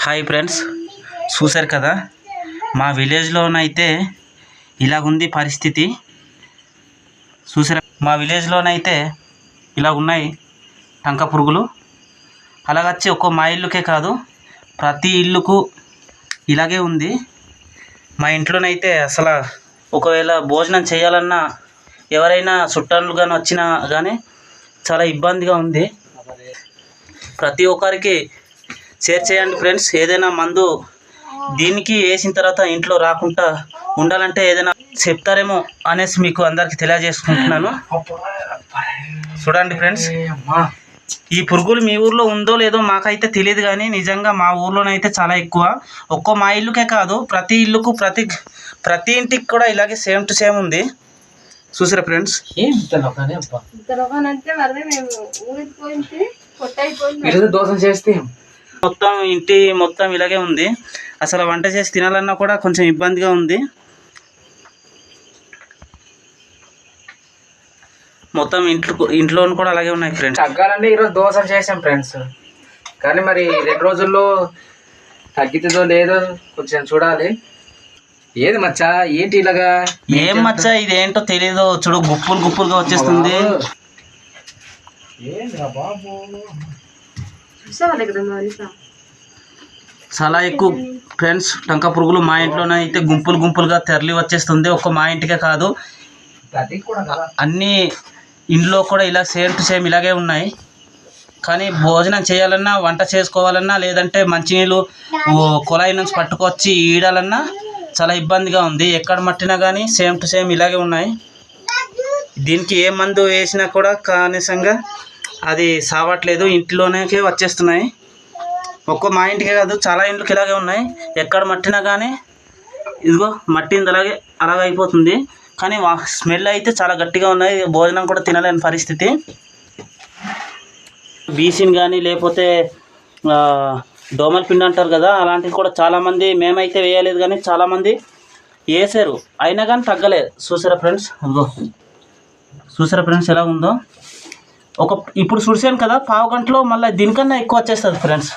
Hi friends చూశారు కదా? మా విలేజ్లోనైతే ఇలాగుంది పరిస్థితి. చూసారా మా విలేజ్లోనైతే ఇలా ఉన్నాయి టంక పురుగులు. అలాగచ్చి ఒక్క మా ఇల్లుకే కాదు ప్రతి ఇల్లుకు ఇలాగే ఉంది. మా ఇంట్లోనైతే అసలు ఒకవేళ భోజనం చేయాలన్నా ఎవరైనా చుట్టాలు కానీ వచ్చినా కానీ చాలా ఇబ్బందిగా ఉంది. ప్రతి ఒక్కరికి షేర్ చేయండి ఫ్రెండ్స్. ఏదైనా మందు దీనికి వేసిన తర్వాత ఇంట్లో రాకుండా ఉండాలంటే ఏదైనా చెప్తారేమో అనేసి మీకు అందరికి తెలియజేసుకుంటున్నాను. చూడండి ఫ్రెండ్స్. ఈ పురుగులు మీ ఊర్లో ఉందో లేదో మాకైతే తెలియదు కానీ నిజంగా మా ఊర్లోనైతే చాలా ఎక్కువ. ఒక్కో మా ఇల్లుకే కాదు ప్రతి ఇల్లుకు ప్రతి ప్రతి ఇంటికి కూడా ఇలాగే సేమ్ టు సేమ్ ఉంది. చూసారా ఫ్రెండ్స్? దోశ చేస్తే మొత్తం ఇంటి మొత్తం ఇలాగే ఉంది. అసలు వంట చేసి తినాలన్నా కూడా కొంచెం ఇబ్బందిగా ఉంది. మొత్తం ఇంట్లో ఇంట్లో కూడా అలాగే ఉన్నాయి ఫ్రెండ్స్ తగ్గాలంటే ఈరోజు దోశ చేసాం ఫ్రెండ్స్ కానీ మరి రెండు రోజుల్లో తగ్గుతుందో లేదో కొంచెం చూడాలి. ఏది మచ్చా? ఏంటి ఇలాగా? ఏం మచ్చ? ఇదేంటో తెలియదు చూడు గుప్పులు గుప్పులుగా వచ్చేస్తుంది. బాబు? చాలా ఎక్కువ ఫ్రెండ్స్ టంక పురుగులు మా ఇంట్లోనే అయితే గుంపులు గుంపులుగా తరలి వచ్చేస్తుంది. ఒక్క మా ఇంటికే కాదు. అన్ని ఇంట్లో కూడా ఇలా సేమ్ టు సేమ్ ఇలాగే ఉన్నాయి. కానీ భోజనం చేయాలన్నా వంట చేసుకోవాలన్నా లేదంటే మంచినీళ్ళు ఓ కుళాయి నుంచి పట్టుకొచ్చి ఈడాలన్నా చాలా ఇబ్బందిగా ఉంది. ఎక్కడ మట్టినా కానీ సేమ్ టు సేమ్ ఇలాగే ఉన్నాయి. దీనికి ఏ మందు వేసినా కూడా కనీసంగా అది సావట్లేదు ఇంట్లోనే వచ్చేస్తున్నాయి. ఒక్క మా ఇంటికే కాదు చాలా ఇండ్లకి ఇలాగే ఉన్నాయి. ఎక్కడ మట్టినా కానీ ఇదిగో మట్టింది అలాగే అలాగే అయిపోతుంది. కానీ వా స్మెల్ అయితే చాలా గట్టిగా ఉన్నాయి భోజనం కూడా తినలేని పరిస్థితి. బీసిన్ కానీ లేకపోతే దోమల పిండి అంటారు కదా అలాంటివి కూడా చాలామంది మేమైతే వేయలేదు కానీ చాలామంది వేసారు. అయినా కానీ తగ్గలేదు. చూసారా ఫ్రెండ్స్? అదిగో చూసారా ఫ్రెండ్స్ ఎలా ఉందో? ఒక ఇప్పుడు చూసాను కదా పావు గంటలో మళ్ళీ దీనికన్నా ఎక్కువ వచ్చేస్తుంది ఫ్రెండ్స్